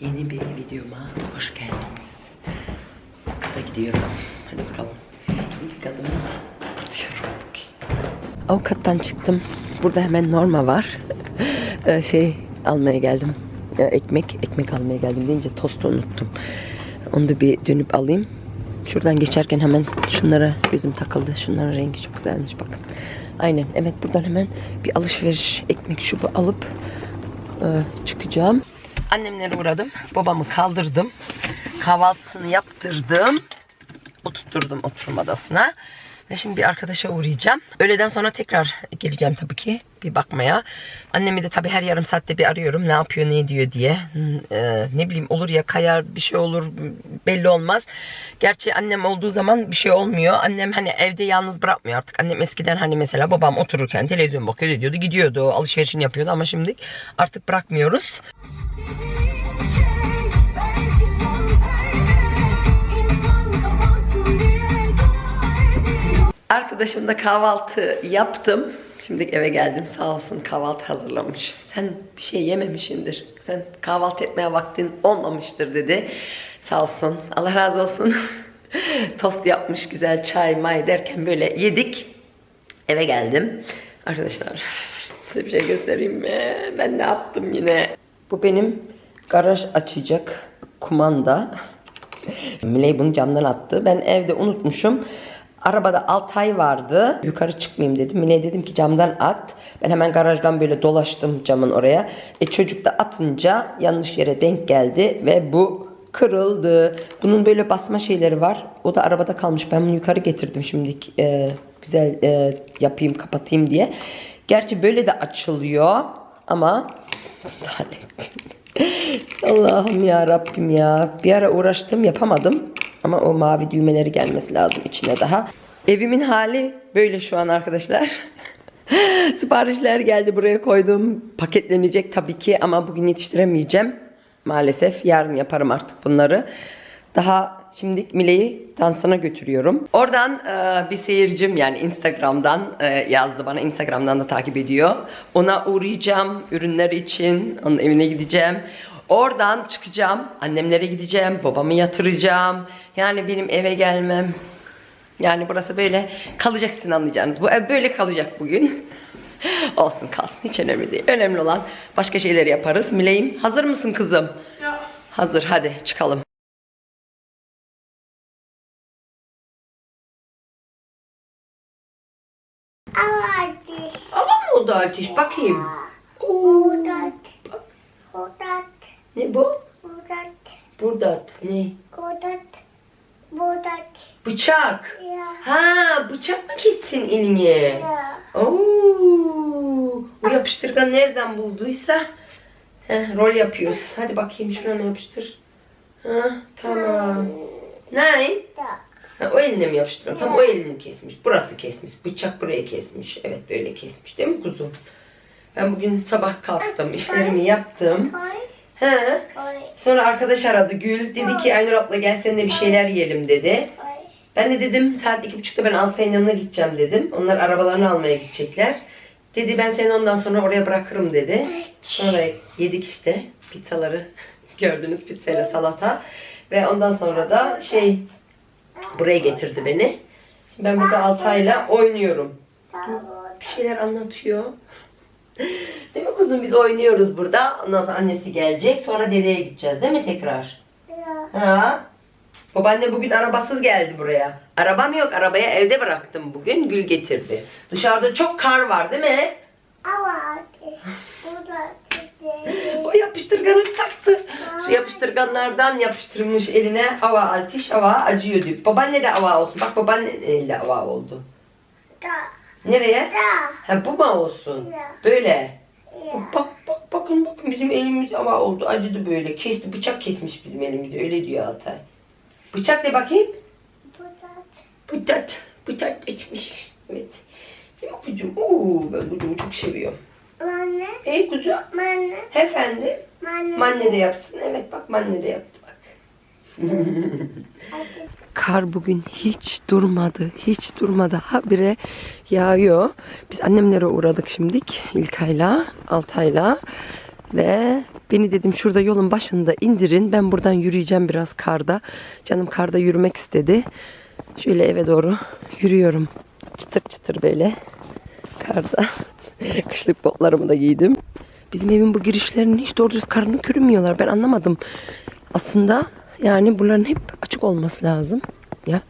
Yeni bir videoma hoş geldiniz. Avukata gidiyorum. Hadi bakalım. İlk adımı atıyorum. Avukattan çıktım. Burada hemen norma var. Ee, şey almaya geldim. Ekmek, ekmek almaya geldim deyince tostu unuttum. Onu da bir dönüp alayım. Şuradan geçerken hemen şunlara gözüm takıldı. Şunların rengi çok güzelmiş bakın. Aynen evet buradan hemen bir alışveriş ekmek şubu alıp e, çıkacağım. Annemlere uğradım. Babamı kaldırdım. Kahvaltısını yaptırdım. Oturtturdum oturma odasına. Ve şimdi bir arkadaşa uğrayacağım. Öğleden sonra tekrar geleceğim tabii ki bir bakmaya. Annemi de tabii her yarım saatte bir arıyorum. Ne yapıyor, ne ediyor diye. Hmm, e, ne bileyim olur ya kayar bir şey olur belli olmaz. Gerçi annem olduğu zaman bir şey olmuyor. Annem hani evde yalnız bırakmıyor artık. Annem eskiden hani mesela babam otururken televizyon bakıyor ediyordu. Gidiyordu alışverişini yapıyordu ama şimdi artık bırakmıyoruz. Arkadaşımla kahvaltı yaptım. Şimdi eve geldim sağ olsun kahvaltı hazırlamış. Sen bir şey yememişindir. Sen kahvaltı etmeye vaktin olmamıştır dedi. Sağ olsun. Allah razı olsun. Tost yapmış güzel çay may derken böyle yedik. Eve geldim. Arkadaşlar size bir şey göstereyim mi? Ben ne yaptım yine? Bu benim garaj açacak kumanda. Miley bunu camdan attı. Ben evde unutmuşum. Arabada Altay vardı. Yukarı çıkmayayım dedim. Miley dedim ki camdan at. Ben hemen garajdan böyle dolaştım camın oraya. E çocuk da atınca yanlış yere denk geldi ve bu kırıldı. Bunun böyle basma şeyleri var. O da arabada kalmış. Ben bunu yukarı getirdim şimdi e, güzel e, yapayım kapatayım diye. Gerçi böyle de açılıyor ama. Allah'ım ya Rabbim ya. Bir ara uğraştım yapamadım. Ama o mavi düğmeleri gelmesi lazım içine daha. Evimin hali böyle şu an arkadaşlar. Siparişler geldi buraya koydum. Paketlenecek tabii ki ama bugün yetiştiremeyeceğim. Maalesef yarın yaparım artık bunları. Daha şimdi Mile'yi dansına götürüyorum. Oradan e, bir seyircim yani Instagram'dan e, yazdı bana. Instagram'dan da takip ediyor. Ona uğrayacağım ürünler için. Onun evine gideceğim. Oradan çıkacağım. Annemlere gideceğim. Babamı yatıracağım. Yani benim eve gelmem. Yani burası böyle kalacaksın anlayacağınız. Bu ev böyle kalacak bugün. Olsun kalsın hiç önemli değil. Önemli olan başka şeyleri yaparız. Mileyim hazır mısın kızım? Hazır hadi çıkalım. Ateş? Bakayım. Oo, Hudat. Hudat. ne bu? Hudat. Burada ne? Hudat. Hudat. Bıçak. Ya. Ha bıçak mı kessin elini? Ya. Oo, bu yapıştırgan nereden bulduysa Heh, rol yapıyoruz. Hadi bakayım şuna yapıştır. Ha, tamam. Ne? Da. Ha, o eline mi yapıştırıyor? Tam o elini kesmiş. Burası kesmiş. Bıçak buraya kesmiş. Evet böyle kesmiş değil mi kuzum? Ben bugün sabah kalktım. işlerimi yaptım. Koy. Sonra arkadaş aradı Gül. Dedi ki Aynur abla gel seninle bir şeyler yiyelim dedi. Ben de dedim saat iki buçukta ben Altay'ın yanına gideceğim dedim. Onlar arabalarını almaya gidecekler. Dedi ben seni ondan sonra oraya bırakırım dedi. Sonra yedik işte pizzaları. Gördünüz pizzayla salata. Ve ondan sonra da şey buraya getirdi beni. Ben burada Altay'la oynuyorum. Bir şeyler anlatıyor. Değil mi kuzum biz oynuyoruz burada. Ondan sonra annesi gelecek. Sonra dedeye gideceğiz değil mi tekrar? Ha? Babaanne bugün arabasız geldi buraya. Arabam yok. Arabaya evde bıraktım bugün. Gül getirdi. Dışarıda çok kar var değil mi? Hadi. O yapıştırganı taktı. Şu yapıştırganlardan yapıştırmış eline hava altiş hava acıyor diyor. Babaanne de hava olsun. Bak babaanne elde hava oldu. Da. Nereye? Da. Ha bu mu olsun? Böyle. Bak bak bakın bakın bizim elimiz hava oldu. Acıdı böyle. Kesti bıçak kesmiş bizim elimizi. Öyle diyor Altay. Bıçak ne bakayım? Hudat. Bıçak. Bıçak geçmiş. Evet. Değil mi kucum? Oo, ben kucumu çok seviyorum. Anne. Hey kuzu. Anne. Efendim. Anne. Manne de yapsın. Evet bak manne de yaptı bak. Kar bugün hiç durmadı. Hiç durmadı. Habire yağıyor. Biz annemlere uğradık şimdik. İlkay'la, Altay'la. Ve beni dedim şurada yolun başında indirin. Ben buradan yürüyeceğim biraz karda. Canım karda yürümek istedi. Şöyle eve doğru yürüyorum. Çıtır çıtır böyle karda. Kışlık botlarımı da giydim. Bizim evin bu girişlerinin hiç doğru düz karını kürümüyorlar. Ben anlamadım. Aslında yani bunların hep açık olması lazım. Ya.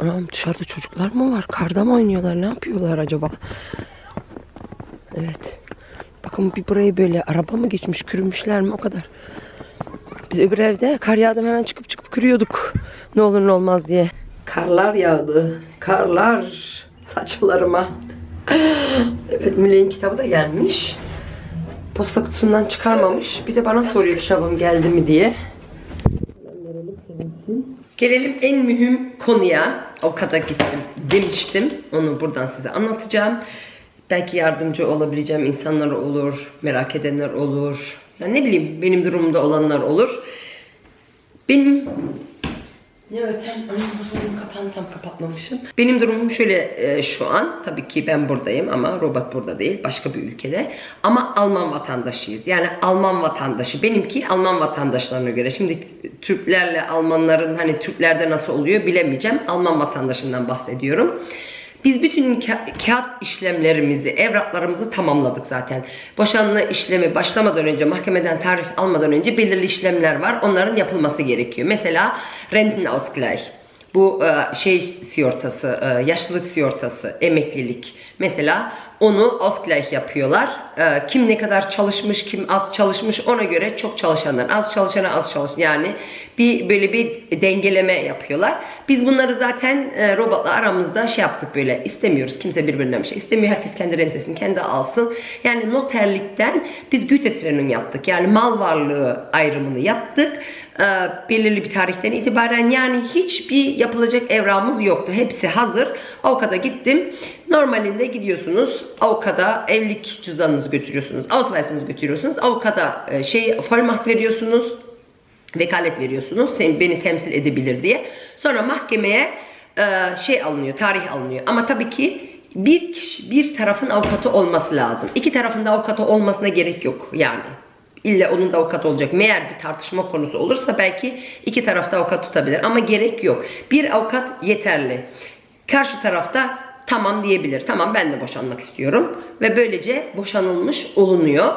Anam dışarıda çocuklar mı var? Karda mı oynuyorlar? Ne yapıyorlar acaba? Evet. Bakın bir burayı böyle araba mı geçmiş, kürümüşler mi o kadar. Biz öbür evde kar yağdı hemen çıkıp çıkıp kürüyorduk. Ne olur ne olmaz diye. Karlar yağdı. Karlar saçlarıma. Evet Miley'in kitabı da gelmiş. Posta kutusundan çıkarmamış. Bir de bana soruyor kitabım geldi mi diye. Gelelim en mühim konuya. O kadar gittim demiştim. Onu buradan size anlatacağım. Belki yardımcı olabileceğim insanlar olur, merak edenler olur. Ya ne bileyim benim durumumda olanlar olur. Benim ne öten? Anam buzdolabının kapağını tam kapatmamışım. Benim durumum şöyle e, şu an. Tabii ki ben buradayım ama robot burada değil. Başka bir ülkede. Ama Alman vatandaşıyız. Yani Alman vatandaşı. Benimki Alman vatandaşlarına göre. Şimdi Türklerle Almanların hani Türklerde nasıl oluyor bilemeyeceğim. Alman vatandaşından bahsediyorum. Biz bütün ka- kağıt işlemlerimizi, evraklarımızı tamamladık zaten. Boşanma işlemi başlamadan önce, mahkemeden tarih almadan önce belirli işlemler var. Onların yapılması gerekiyor. Mesela Rentenausgleich. Bu e, şey sigortası, e, yaşlılık sigortası, emeklilik. Mesela onu Ausgleich yapıyorlar. E, Kim ne kadar çalışmış, kim az çalışmış ona göre çok çalışanlar. Az çalışana az çalış. Yani bir böyle bir dengeleme yapıyorlar. Biz bunları zaten e, robotla aramızda şey yaptık böyle istemiyoruz. Kimse birbirinden bir şey istemiyor. Herkes kendi rentesini kendi alsın. Yani noterlikten biz Güte yaptık. Yani mal varlığı ayrımını yaptık. E, belirli bir tarihten itibaren yani hiçbir yapılacak evrağımız yoktu. Hepsi hazır. Avukata gittim. Normalinde gidiyorsunuz. Avukata evlilik cüzdanınızı götürüyorsunuz. Ausweis'inizi götürüyorsunuz. Avukata e, şey vollmacht veriyorsunuz vekalet veriyorsunuz. Sen beni temsil edebilir diye. Sonra mahkemeye e, şey alınıyor, tarih alınıyor. Ama tabii ki bir kişi, bir tarafın avukatı olması lazım. İki tarafın da avukatı olmasına gerek yok yani. İlla onun da avukat olacak. Meğer bir tartışma konusu olursa belki iki tarafta avukat tutabilir ama gerek yok. Bir avukat yeterli. Karşı tarafta tamam diyebilir. Tamam ben de boşanmak istiyorum ve böylece boşanılmış olunuyor.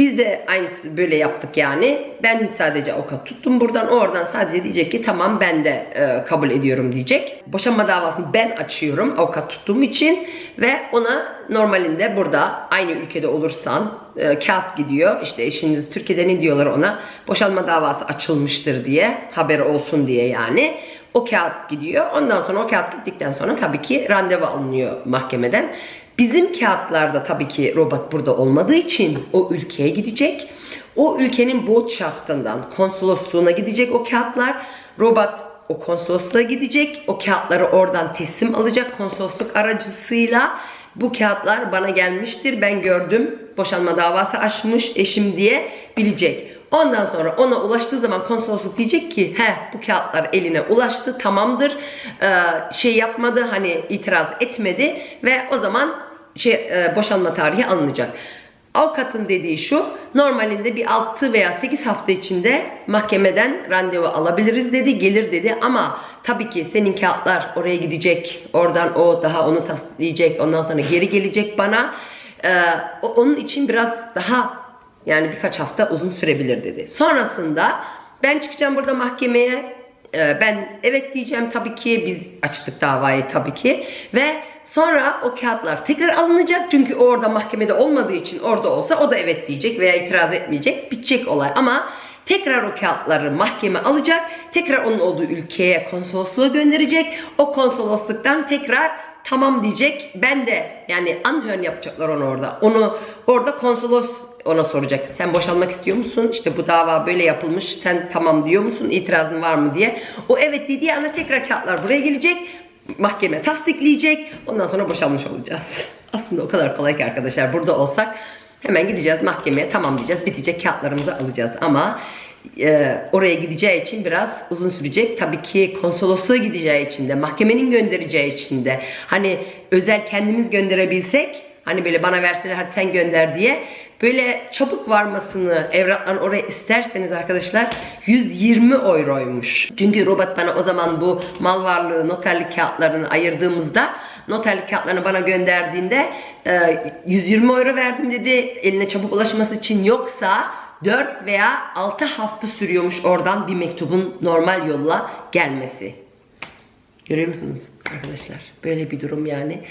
Biz de aynısı böyle yaptık yani. Ben sadece avukat tuttum buradan. Oradan sadece diyecek ki tamam ben de e, kabul ediyorum diyecek. Boşanma davasını ben açıyorum avukat tuttuğum için. Ve ona normalinde burada aynı ülkede olursan e, kağıt gidiyor. İşte eşiniz Türkiye'de ne diyorlar ona? Boşanma davası açılmıştır diye. Haber olsun diye yani. O kağıt gidiyor. Ondan sonra o kağıt gittikten sonra tabii ki randevu alınıyor mahkemeden. Bizim kağıtlarda tabii ki robot burada olmadığı için o ülkeye gidecek. O ülkenin botschaftından konsolosluğuna gidecek o kağıtlar. Robot o konsolosluğa gidecek. O kağıtları oradan teslim alacak konsolosluk aracısıyla. Bu kağıtlar bana gelmiştir. Ben gördüm. Boşanma davası açmış eşim diye bilecek. Ondan sonra ona ulaştığı zaman konsolosluk diyecek ki he bu kağıtlar eline ulaştı tamamdır. Ee, şey yapmadı hani itiraz etmedi ve o zaman şey e, boşanma tarihi alınacak. Avukatın dediği şu normalinde bir 6 veya 8 hafta içinde mahkemeden randevu alabiliriz dedi gelir dedi. Ama tabii ki senin kağıtlar oraya gidecek oradan o daha onu tasdikleyecek ondan sonra geri gelecek bana. Ee, onun için biraz daha yani birkaç hafta uzun sürebilir dedi. Sonrasında ben çıkacağım burada mahkemeye. Ee, Ben evet diyeceğim tabii ki. Biz açtık davayı tabii ki. Ve sonra o kağıtlar tekrar alınacak. Çünkü o orada mahkemede olmadığı için orada olsa o da evet diyecek veya itiraz etmeyecek. Bitecek olay. Ama tekrar o kağıtları mahkeme alacak. Tekrar onun olduğu ülkeye konsolosluğa gönderecek. O konsolosluktan tekrar tamam diyecek. Ben de yani anhön yapacaklar onu orada. Onu orada konsolos ona soracak. Sen boşanmak istiyor musun? İşte bu dava böyle yapılmış. Sen tamam diyor musun? İtirazın var mı diye. O evet dediği anda tekrar kağıtlar buraya gelecek. Mahkeme tasdikleyecek. Ondan sonra boşanmış olacağız. Aslında o kadar kolay ki arkadaşlar. Burada olsak hemen gideceğiz mahkemeye. Tamam diyeceğiz. Bitecek kağıtlarımızı alacağız. Ama e, oraya gideceği için biraz uzun sürecek. Tabii ki konsolosluğa gideceği için de, mahkemenin göndereceği için de. Hani özel kendimiz gönderebilsek, hani böyle bana verseler hadi sen gönder diye böyle çabuk varmasını evrakların oraya isterseniz arkadaşlar 120 euroymuş. Çünkü robot bana o zaman bu mal varlığı noterlik kağıtlarını ayırdığımızda noterlik kağıtlarını bana gönderdiğinde e, 120 euro verdim dedi eline çabuk ulaşması için yoksa 4 veya 6 hafta sürüyormuş oradan bir mektubun normal yolla gelmesi. Görüyor musunuz arkadaşlar? Böyle bir durum yani.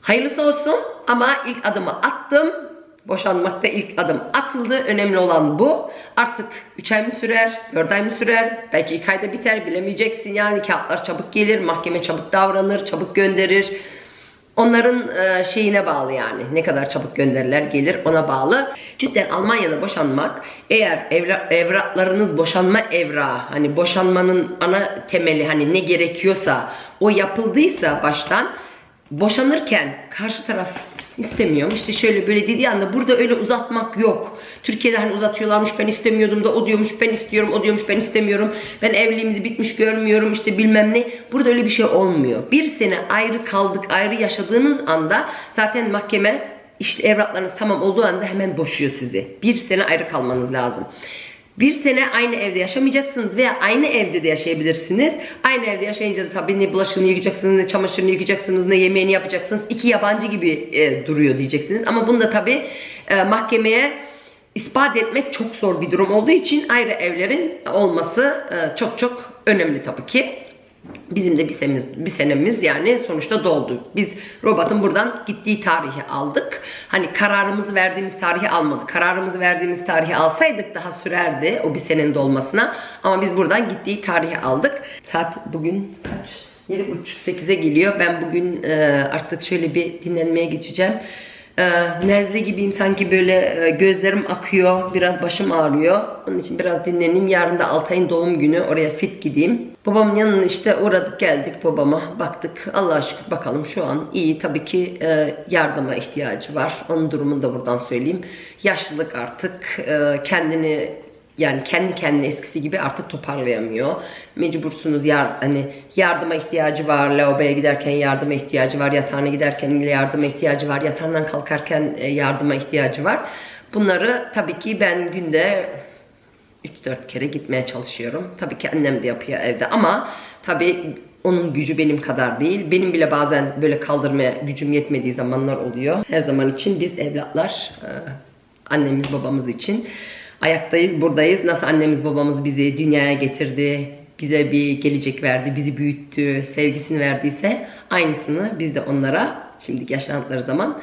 Hayırlısı olsun ama ilk adımı attım. Boşanmakta ilk adım atıldı. Önemli olan bu. Artık 3 ay mı sürer, 4 ay mı sürer, belki 2 ayda biter bilemeyeceksin yani. Kağıtlar çabuk gelir, mahkeme çabuk davranır, çabuk gönderir. Onların e, şeyine bağlı yani. Ne kadar çabuk gönderirler gelir ona bağlı. Cidden Almanya'da boşanmak eğer evra, evraklarınız boşanma evrağı hani boşanmanın ana temeli hani ne gerekiyorsa o yapıldıysa baştan boşanırken karşı taraf istemiyorum işte şöyle böyle dediği anda burada öyle uzatmak yok. Türkiye'de hani uzatıyorlarmış ben istemiyordum da o diyormuş ben istiyorum o diyormuş ben istemiyorum. Ben evliliğimizi bitmiş görmüyorum işte bilmem ne. Burada öyle bir şey olmuyor. Bir sene ayrı kaldık ayrı yaşadığınız anda zaten mahkeme işte evraklarınız tamam olduğu anda hemen boşuyor sizi. Bir sene ayrı kalmanız lazım. Bir sene aynı evde yaşamayacaksınız veya aynı evde de yaşayabilirsiniz. Aynı evde yaşayınca da tabii ne bulaşığını yıkacaksınız, ne çamaşırını yıkacaksınız, ne yemeğini yapacaksınız. İki yabancı gibi e, duruyor diyeceksiniz. Ama bunu da tabii e, mahkemeye ispat etmek çok zor bir durum olduğu için ayrı evlerin olması e, çok çok önemli tabii ki. Bizim de bir senemiz, bir senemiz yani sonuçta doldu. Biz robotun buradan gittiği tarihi aldık. Hani kararımızı verdiğimiz tarihi almadık. Kararımızı verdiğimiz tarihi alsaydık daha sürerdi o bir senenin dolmasına. Ama biz buradan gittiği tarihi aldık. Saat bugün kaç? 7.30-8'e geliyor. Ben bugün e, artık şöyle bir dinlenmeye geçeceğim. Ee, nezle gibiyim sanki böyle e, gözlerim akıyor, biraz başım ağrıyor. Onun için biraz dinleneyim. Yarın da Altay'ın doğum günü. Oraya fit gideyim. Babamın yanına işte uğradık geldik babama. Baktık Allah'a şükür bakalım şu an iyi. Tabii ki e, yardıma ihtiyacı var. Onun durumunu da buradan söyleyeyim. Yaşlılık artık e, kendini yani kendi kendine eskisi gibi artık toparlayamıyor. Mecbursunuz yar, hani yardıma ihtiyacı var. Lavaboya giderken yardıma ihtiyacı var. Yatağına giderken yardıma ihtiyacı var. Yatağından kalkarken e, yardıma ihtiyacı var. Bunları tabii ki ben günde 3-4 kere gitmeye çalışıyorum. Tabii ki annem de yapıyor evde ama tabii onun gücü benim kadar değil. Benim bile bazen böyle kaldırmaya gücüm yetmediği zamanlar oluyor. Her zaman için biz evlatlar e, annemiz babamız için ayaktayız, buradayız. Nasıl annemiz babamız bizi dünyaya getirdi, bize bir gelecek verdi, bizi büyüttü, sevgisini verdiyse aynısını biz de onlara şimdi yaşlandıkları zaman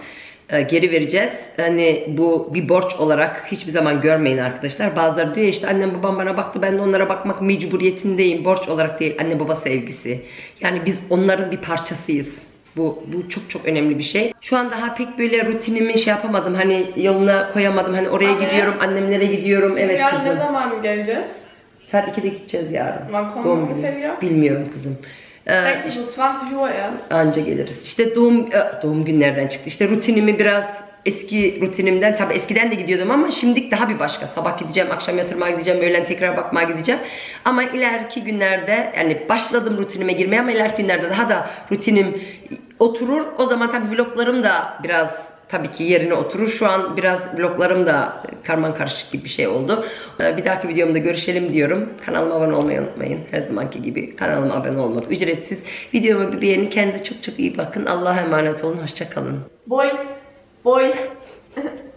geri vereceğiz. Hani bu bir borç olarak hiçbir zaman görmeyin arkadaşlar. Bazıları diyor işte annem babam bana baktı ben de onlara bakmak mecburiyetindeyim. Borç olarak değil anne baba sevgisi. Yani biz onların bir parçasıyız. Bu, bu çok çok önemli bir şey. Şu an daha pek böyle rutinimi şey yapamadım. Hani yoluna koyamadım. Hani oraya Anne. gidiyorum, annemlere gidiyorum. Evet Yarın ne kızım. zaman geleceğiz? Saat 2'de gideceğiz yarın. Kommen Doğum günü. Bilmiyorum kızım. Ee, Belki işte so 20 Uhr erst. anca geliriz. İşte doğum e, doğum günlerden çıktı. İşte rutinimi biraz eski rutinimden tabi eskiden de gidiyordum ama şimdilik daha bir başka. Sabah gideceğim, akşam yatırmaya gideceğim, öğlen tekrar bakmaya gideceğim. Ama ileriki günlerde yani başladım rutinime girmeye ama ileriki günlerde daha da rutinim oturur. O zaman tabi vloglarım da biraz tabii ki yerine oturur. Şu an biraz vloglarım da karman karışık gibi bir şey oldu. Ee, Bir dahaki videomda görüşelim diyorum. Kanalıma abone olmayı unutmayın. Her zamanki gibi kanalıma abone olmak ücretsiz. Videomu bir beğenin. Kendinize çok çok iyi bakın. Allah'a emanet olun. Hoşça kalın. Boy. Boy.